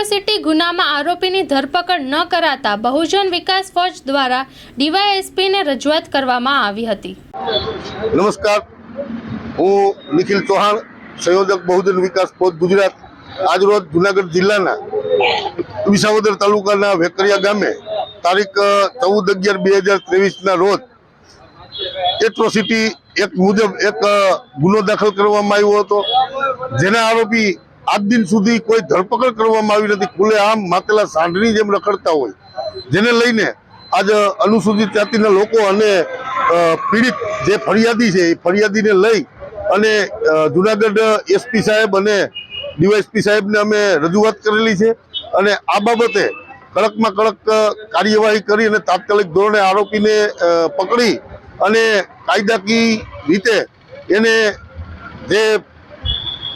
Atrocity ગુનામાં આરોપીની ધરપકડ ન કરાતા બહુજન વિકાસ ફોજ દ્વારા ડીવાયએસપીને રજૂઆત કરવામાં આવી હતી. નમસ્કાર. હું નિખિલ ચૌહાણ, સંયોજક બહુજન વિકાસ ફોજ ગુજરાત. આજરોજ જુનાગઢ જિલ્લાના વિસાવદર તાલુકાના વેકરિયા ગામે તારીખ ચૌદ અગિયાર બે હજાર ત્રેવીસના રોજ એટ્રોસિટી એક મુજબ એક ગુનો દાખલ કરવામાં આવ્યો હતો. જેના આરોપી આજ દિન સુધી કોઈ ધરપકડ કરવામાં આવી નથી. ખુલે આમ માતેલા સાંઢની જેમ રખડતા હોય. જેને લઈને આજ અનુસૂચિત જાતિના લોકો અને પીડિત જે ફરિયાદી છે, એ ફરિયાદીને લઈ અને જુનાગઢ એસપી સાહેબ અને ડીવાયએસપી સાહેબને અમે રજૂઆત કરેલી છે અને આ બાબતે કડકમાં કડક કાર્યવાહી કરી અને તાત્કાલિક ધોરણે આરોપીને પકડી અને કાયદાકીય રીતે એને જે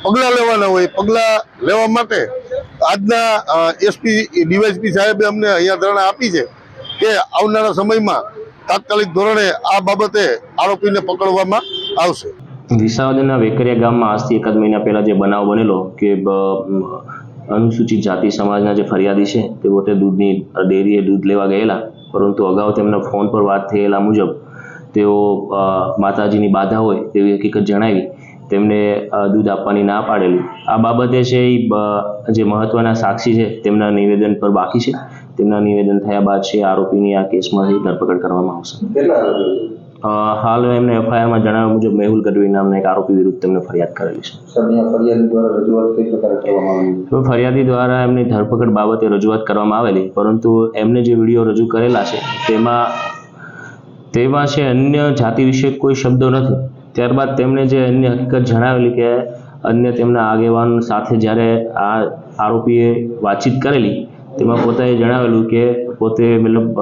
પગલાં લેવાના હોય પગલાં લેવા માટે આજના એસપી, ડીવાયસપી સાહેબે અમને અહીંયા ધરણા આપી છે કે આવનારા સમયમાં તાત્કાલિક ધોરણે આ બાબતે આરોપીને પકડવામાં આવશે. વિસાવદરના વેકરિયા ગામમાં આજથી એકાદ મહિના પહેલા જે બનાવ બનેલો કે અનુસૂચિત જાતિ સમાજના જે ફરિયાદી છે તે પોતે દૂધની ડેરીએ દૂધ લેવા ગયેલા. પરંતુ અગાઉ તેમના ફોન પર વાત થયેલા મુજબ તેઓ માતાજીની બાધા હોય તેવી હકીકત જણાવી તેમને દૂધ આપવાની ના પાડેલી. આ બાબતે છે એ જે મહત્વના સાક્ષી છે તેમના નિવેદન પર બાકી છે. તેમના નિવેદન થયા બાદ છે આરોપીની આ કેસમાંથી ધરપકડ કરવામાં આવશે. હાલ એમને એફઆઈઆરમાં જણાવ્યા મુજબ મેહુલ ગઢવી નામના એક આરોપી વિરુદ્ધ તેમને ફરિયાદ કરેલી છે. ફરિયાદી દ્વારા એમની ધરપકડ બાબતે રજૂઆત કરવામાં આવેલી પરંતુ એમને જે વીડિયો રજૂ કરેલા છે તેમાં તેમાં છે અન્ય જાતિ વિશે કોઈ શબ્દો નથી. ત્યારબાદ તેમણે જે અન્ય હકીકત જણાવેલી કે અન્ય તેમના આગેવાન સાથે જ્યારે આ આરોપીએ વાતચીત કરેલી, તેમાં પોતાએ જણાવેલું કે પોતે મતલબ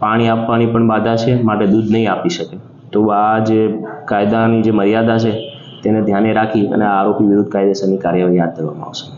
પાણી આપવાની પણ બાધા છે, માટે દૂધ નહીં આપી શકે. તો આ જે કાયદાની જે મર્યાદા છે, તેને ધ્યાને રાખી અને આરોપી વિરુદ્ધ કાયદેસરની કાર્યવાહી હાથ ધરવામાં આવશે.